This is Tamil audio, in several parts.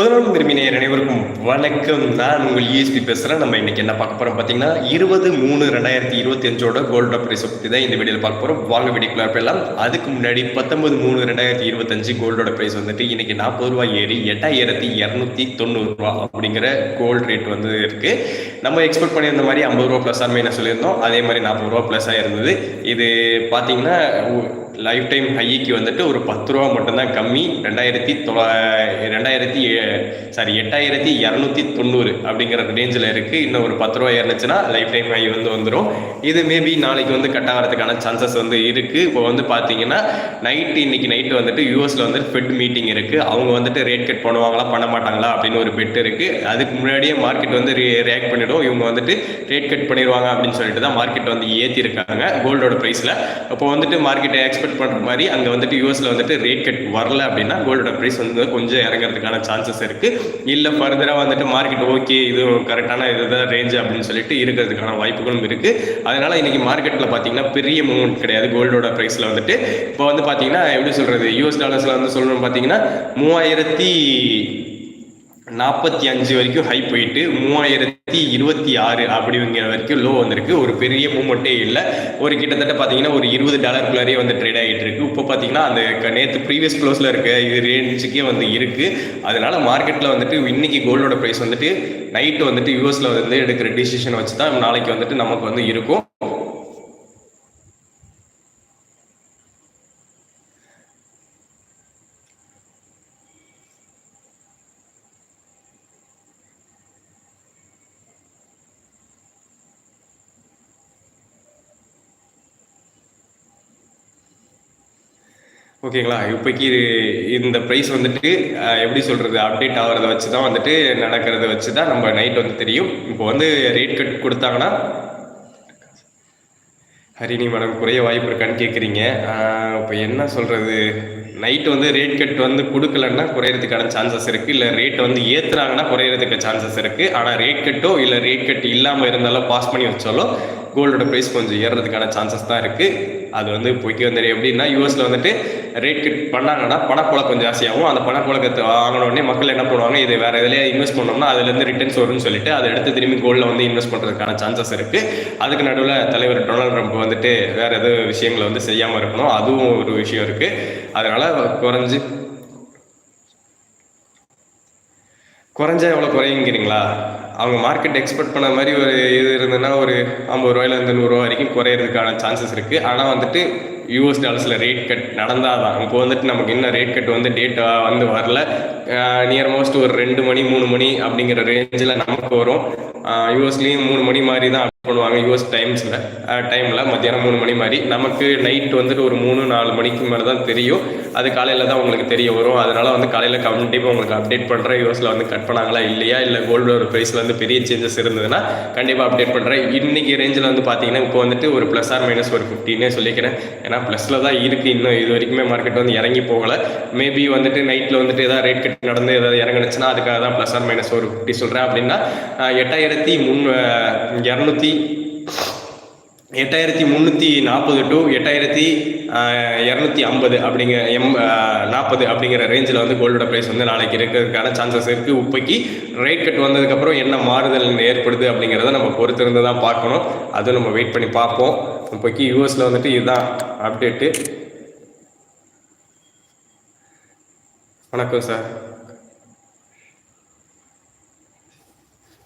பதினொன்று விரும்பினர் அனைவருக்கும் வணக்கம். நான் உங்கள் இஎஸ்பி பேசுகிறேன் நம்ம இன்னைக்கு என்ன பார்க்க போகிறோம் பார்த்தீங்கன்னா இருபது மூணு ரெண்டாயிரத்தி இருபத்தி அஞ்சோட கோல்டு ப்ரைஸ் பற்றி தான் இந்த வீடியோவில் பார்க்க போகிறோம் வாங்க வீடியோக்குள்ள போயிடலாம். அதுக்கு முன்னாடி பத்தொன்பது மூணு ரெண்டாயிரத்தி இருபத்தஞ்சு கோல்டோட ப்ரைஸ் வந்துட்டு இன்னைக்கு நாற்பது ரூபாய் ஏறி எட்டாயிரத்தி இரநூத்தி தொண்ணூறு ரூபா அப்படிங்கிற கோல்டு ரேட் வந்து இருக்குது நம்ம எக்ஸ்பெக்ட் பண்ணியிருந்த மாதிரி ஐம்பது ரூபா ப்ளஸ் ஆர்மே என்ன சொல்லியிருந்தோம்? அதே மாதிரி நாற்பது ரூபா ப்ளஸ்ஸாக இருந்தது. இது பார்த்தீங்கன்னா லைஃப் டைம் ஹைக்கு வந்துட்டு ஒரு பத்து ரூபா மட்டும்தான் கம்மி. ரெண்டாயிரத்தி தொள்ளா ரெண்டாயிரத்தி சாரி எட்டாயிரத்தி இரநூத்தி தொண்ணூறு அப்படிங்கிற ரேஞ்சில் இருக்குது இன்னும் ஒரு பத்து ரூபா ஏறினுச்சுன்னா லைஃப் டைம் ஹை வந்து வந்துடும் இது மேபி நாளைக்கு வந்து கட் ஆகிறதுக்கான சான்சஸ் வந்து இருக்குது இப்போ வந்து பார்த்தீங்கன்னா நைட்டு இன்னைக்கு நைட்டு வந்துட்டு யூஎஸில் வந்துட்டு ஃபெட் மீட்டிங் இருக்குது அவங்க வந்துட்டு ரேட் கட் பண்ணுவாங்களா பண்ண மாட்டாங்களா அப்படின்னு ஒரு பெட் இருக்குது அதுக்கு முன்னாடியே மார்க்கெட் வந்து ரியாக்ட் பண்ணிடும். இவங்க வந்துட்டு ரேட் கட் பண்ணிடுவாங்க அப்படின்னு சொல்லிட்டு தான் மார்க்கெட் வந்து ஏற்றிருக்காங்க கோல்டோட ப்ரைஸில் அப்போ வந்துட்டு மார்க்கெட்டை எக்ஸ்பெக்ட் பண்ணுற மாதிரி அங்கே வந்துட்டு யூஎஸில் வந்துட்டு ரேட் கட் வரல அப்படின்னா கோல்டோட ப்ரைஸ் வந்து கொஞ்சம் இறங்குறதுக்கான சான்சஸ் இருக்குது இல்லை ஃபர்தராக வந்துட்டு மார்க்கெட் ஓகே இது கரெக்டான இதுதான் ரேஞ்ச் அப்படின்னு சொல்லிட்டு இருக்கிறதுக்கான வாய்ப்புகளும் இருக்குது அதனால இன்னைக்கு மார்க்கெட்டில் பார்த்தீங்கன்னா பெரிய மூவ்மெண்ட் கிடையாது. கோல்டோட ப்ரைஸில் வந்துட்டு. இப்போ வந்து பார்த்தீங்கன்னா எப்படி சொல்கிறது யூஎஸ் டாலர்ஸில் வந்து சொல்லணும்னு பார்த்தீங்கன்னா மூவாயிரத்தி நாற்பத்தி அஞ்சு வரைக்கும் ஹை போயிட்டு மூவாயிரத்தி இருபத்தி ஆறு அப்படிங்கிற வரைக்கும் லோ வந்திருக்கு. ஒரு பெரிய மூமெண்ட்டே இல்லை. ஒரு கிட்டத்தட்ட பார்த்தீங்கன்னா ஒரு இருபது டாலருக்குள்ளாரே வந்து ட்ரேட் ஆகிட்டு இருக்கு. இப்போ பார்த்தீங்கன்னா அந்த நேற்று ப்ரீவியஸ் க்ளோஸில் இருக்க இது ரேஞ்சுக்கே வந்து இருக்கு. அதனால மார்க்கெட்டில் வந்துட்டு இன்னைக்கு கோல்டோட ப்ரைஸ் வந்துட்டு நைட்டு வந்துட்டு யூஎஸில் வந்து எடுக்கிற டிசிஷன் வச்சு தான் நாளைக்கு வந்துட்டு நமக்கு வந்து இருக்கும். ஓகேங்களா? இப்போக்கி இது இந்த ப்ரைஸ் வந்துட்டு எப்படி சொல்கிறது அப்டேட் ஆகிறத வச்சு தான் வந்துட்டு நடக்கிறத வச்சு தான் நம்ம நைட் வந்து தெரியும். இப்போ வந்து ரேட் கட் கொடுத்தாங்கன்னா ஹரிணி மேடம் குறைய வாய்ப்பு இருக்கான்னு கேட்குறீங்க இப்போ என்ன சொல்கிறது நைட் வந்து ரேட் கட் வந்து கொடுக்கலன்னா குறையிறதுக்கான சான்சஸ் இருக்குது இல்லை ரேட் வந்து ஏற்றுறாங்கன்னா குறையிறதுக்கு சான்சஸ் இருக்குது ஆனால் ரேட் கட்டோ இல்லை ரேட் கட் இல்லாமல் இருந்தாலும் பாஸ் பண்ணி வச்சாலோ கோல்டோட ப்ரைஸ் கொஞ்சம் ஏறுறதுக்கான சான்சஸ் தான் இருக்குது அது வந்து போய்க்கு வந்து எப்படின்னா யூஎஸில் வந்துட்டு ரேட் கட் பண்ணாங்கன்னா பணப்புழக்கம் ஜாஸ்தியாகும். அந்த பணப்புழக்கத்தை வாங்கின உடனே மக்கள் என்ன பண்ணுவாங்க இது வேற எதுலேயே இன்வெஸ்ட் பண்ணோம்னா அதுலேருந்து ரிட்டர்ன்ஸ் வரும்னு சொல்லிட்டு அதை எடுத்து திரும்பி கோல்டில் வந்து இன்வெஸ்ட் பண்ணுறதுக்கான சான்சஸ் இருக்கு. அதுக்கு நடுவில் தலைவர் டொனால்ட் ட்ரம்ப் வந்துட்டு வேற எதுவும் விஷயங்களை வந்து செய்யாமல் இருக்கணும். அதுவும் ஒரு விஷயம் இருக்கு. அதனால குறைஞ்சு குறைஞ்சா எவ்வளோ குறையுங்கிறீங்களா? அவங்க மார்க்கெட் எக்ஸ்பெக்ட் பண்ண மாதிரி ஒரு இது இருந்ததுன்னா ஒரு ஐம்பது ரூபாயிலேருந்து நூறுரூவா வரைக்கும் குறையிறதுக்கான சான்சஸ் இருக்குது ஆனால் வந்துட்டு யூஎஸ் டாலர்ஸில் ரேட் கட் நடந்தால் தான் இப்போ வந்துட்டு நமக்கு இன்னும் ரேட் கட் வந்து டேட் வந்து வரல. நியர் மோஸ்ட் ஒரு ரெண்டு மணி மூணு மணி அப்படிங்கிற ரேஞ்சில் நமக்கு வரும். யூஎஸ்லேயும் மூணு மணி மாதிரி தான் பண்ணுவாங்க யூஎஸ் டைம்ஸில் டைமில் மத்தியானம் மூணு மணி மாதிரி. நமக்கு நைட் வந்துட்டு ஒரு மூணு நாலு மணிக்கு மேலே தான் தெரியும். அது காலையில் தான் உங்களுக்கு தெரிய வரும். அதனால் வந்து காலையில் கண்டிப்பாக உங்களுக்கு அப்டேட் பண்ணுறேன் யூஎஸில் வந்து கட் பண்ணாங்களா இல்லையா? இல்லை கோல்டோட ப்ரைஸில் வந்து பெரிய சேஞ்சஸ் இருந்ததுன்னா கண்டிப்பாக அப்டேட் பண்ணுறேன் இன்றைக்கி ரேஞ்சில் வந்து பார்த்தீங்கன்னா இப்போ வந்துட்டு ஒரு ப்ளஸ் ஆர் மைனஸ் ஒரு ஃபிஃப்டினே சொல்லிக்கிறேன். ஏன்னா ப்ளஸில் தான் இருக்குது இன்னும். இது வரைக்குமே மார்க்கெட் வந்து இறங்கி போகலை. மேபி வந்துட்டு நைட்டில் வந்துட்டு ஏதாவது ரேட் கட் நடந்து ஏதாவது இறங்குனுச்சுன்னா அதுக்காக தான் ப்ளஸ் ஆர் மைனஸ் ஒரு ஃபிஃப்டி சொல்கிறேன் அப்படின்னா எட்டாயிரத்தி முன் இரநூத்தி எட்டாயிரத்தி முந்நூற்றி நாற்பது டு எட்டாயிரத்தி இரநூத்தி ஐம்பது அப்படிங்கிற எம் நாற்பது அப்படிங்கிற ரேஞ்சில் வந்து கோல்டோட ப்ரைஸ் வந்து நாளைக்கு இருக்கிறதுக்கான சான்சஸ் இருக்குது இப்போக்கி ரேட் கட் வந்ததுக்கப்புறம் என்ன மாறுதல் ஏற்படுது அப்படிங்கிறத நம்ம பொறுத்திருந்து தான் பார்க்கணும். அதுவும் நம்ம வெயிட் பண்ணி பார்ப்போம். இப்போக்கி யூஎஸில் வந்துட்டு இதுதான் அப்டேட்டு வணக்கம் சார்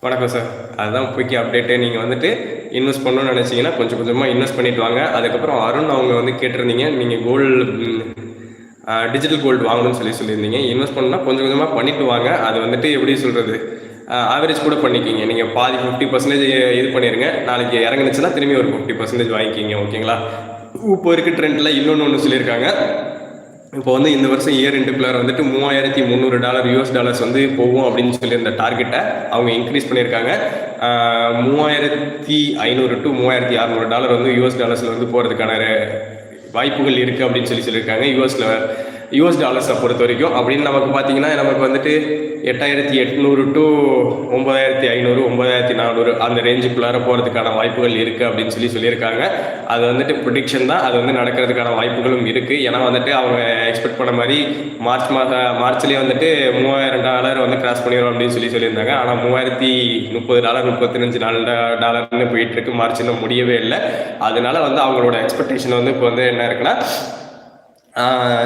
வணக்கம் சார். அதுதான் இப்போக்கி அப்டேட்டு நீங்கள் வந்துட்டு இன்வெஸ்ட் பண்ணணும்னு நினச்சிங்கன்னா கொஞ்சம் கொஞ்சமாக இன்வெஸ்ட் பண்ணிட்டு வாங்க. அதுக்கப்புறம் அருண் அவங்க வந்து கேட்டிருந்தீங்க நீங்கள் கோல்டு டிஜிட்டல் கோல்டு வாங்கணும்னு சொல்லி சொல்லியிருந்தீங்க. இன்வெஸ்ட் பண்ணால் கொஞ்சம் கொஞ்சமாக பண்ணிட்டு வாங்க. அது வந்துட்டு எப்படி சொல்கிறது ஆவரேஜ் கூட பண்ணிக்கிங்க. நீங்கள் பாதி ஃபிஃப்டி பர்சன்டேஜ் இது பண்ணிடுங்க நாளைக்கு இறங்குனுச்சுன்னா திரும்பி ஒரு ஃபிஃப்டி பர்சன்டேஜ் வாங்கிக்கிங்க. ஓகேங்களா? இப்போ இருக்க ட்ரெண்டில் இன்னொன்று ஒன்று சொல்லியிருக்காங்க. இப்போ வந்து இந்த வருஷம் இயர் இண்டுக்குள்ளார் வந்துட்டு மூவாயிரத்தி முந்நூறு டாலர் யூஎஸ் டாலர்ஸ் வந்து போகும் அப்படின்னு சொல்லியிருந்த டார்கெட்டை அவங்க இன்க்ரீஸ் பண்ணியிருக்காங்க. மூவாயிரத்தி ஐநூறு டு மூவாயிரத்தி அறநூறு டாலர் வந்து யூஎஸ் டாலர்ஸில் வந்து போகிறதுக்கான வாய்ப்புகள் இருக்குது அப்படின்னு சொல்லி சொல்லியிருக்காங்க. யூஎஸில் யூஎஸ் டாலர்ஸை பொறுத்த வரைக்கும் அப்படின்னு நமக்கு பார்த்தீங்கன்னா நமக்கு வந்துட்டு எட்டாயிரத்தி எட்நூறு டு ஒன்பதாயிரத்தி ஐநூறு ஒன்பதாயிரத்தி நானூறு அந்த ரேஞ்சுக்குள்ளார போகிறதுக்கான வாய்ப்புகள் இருக்குது அப்படின்னு சொல்லி சொல்லியிருக்காங்க. அது வந்துட்டு ப்ரொடிக்ஷன் தான். அது வந்து நடக்கிறதுக்கான வாய்ப்புகளும் இருக்குது ஏன்னா வந்துட்டு அவங்க எக்ஸ்பெக்ட் பண்ண மாதிரி மார்ச் மாத மார்ச்லேயே வந்துட்டு மூவாயிரம் டாலர் வந்து கிராஸ் பண்ணிடும் அப்படின்னு சொல்லி சொல்லியிருந்தாங்க. ஆனால் மூவாயிரத்தி முப்பது டாலர் முப்பத்தஞ்சு நாலு டாலர்னு போயிட்டு இருக்கு. மார்ச் இன்னும் முடியவே இல்லை. அதனால வந்து அவங்களோட எக்ஸ்பெக்டேஷன் வந்து இப்போ வந்து என்ன இருக்குன்னா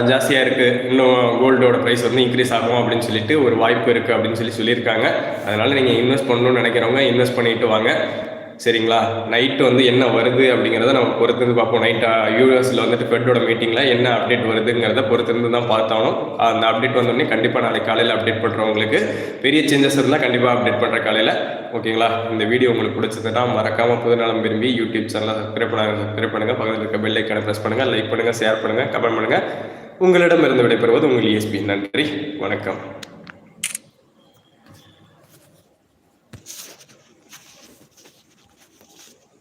ஜாஸ்தியாக இருக்குது இன்னும் கோல்டோட ப்ரைஸ் வந்து இன்க்ரீஸ் ஆகும் அப்படின்னு சொல்லிட்டு ஒரு வாய்ப்பு இருக்குது அப்படின்னு சொல்லி சொல்லியிருக்காங்க. அதனால் நீங்கள் இன்வெஸ்ட் பண்ணணும்னு நினைக்கிறவங்க இன்வெஸ்ட் பண்ணிட்டு வாங்க. சரிங்களா? நைட்டு வந்து என்ன வருது அப்படிங்கிறத நம்ம பொறுத்திருந்து பார்ப்போம். நைட்டு யூஎஸில் வந்துட்டு ஃபெட்டோட மீட்டிங்கில் என்ன அப்டேட் வருதுங்கிறத பொறுத்திருந்து தான் பார்த்தாலும் அந்த அப்டேட் வந்தோடனே கண்டிப்பாக நாளைக்கு காலையில் அப்டேட் பண்ணுறவங்களுக்கு பெரிய சேஞ்சஸ் இருந்தால் கண்டிப்பாக அப்டேட் பண்ணுற காலையில். ஓகேங்களா? இந்த வீடியோ உங்களுக்கு பிடிச்சதுன்னா மறக்காமல் புதுநலம் விரும்பி யூடியூப் சேனலை சப்ஸ்கிரைப் பண்ணாங்க சப்ஸ்கிரைப் பண்ணுங்கள் பக்கத்தில் இருக்க பெல் ஐக்கானை ப்ரெஸ் பண்ணுங்கள் லைக் பண்ணுங்கள் ஷேர் பண்ணுங்கள் கமெண்ட் பண்ணுங்கள் உங்களிடமிருந்து விடைபெறுவது உங்கள் இஎஸ்பி நன்றி. வணக்கம்.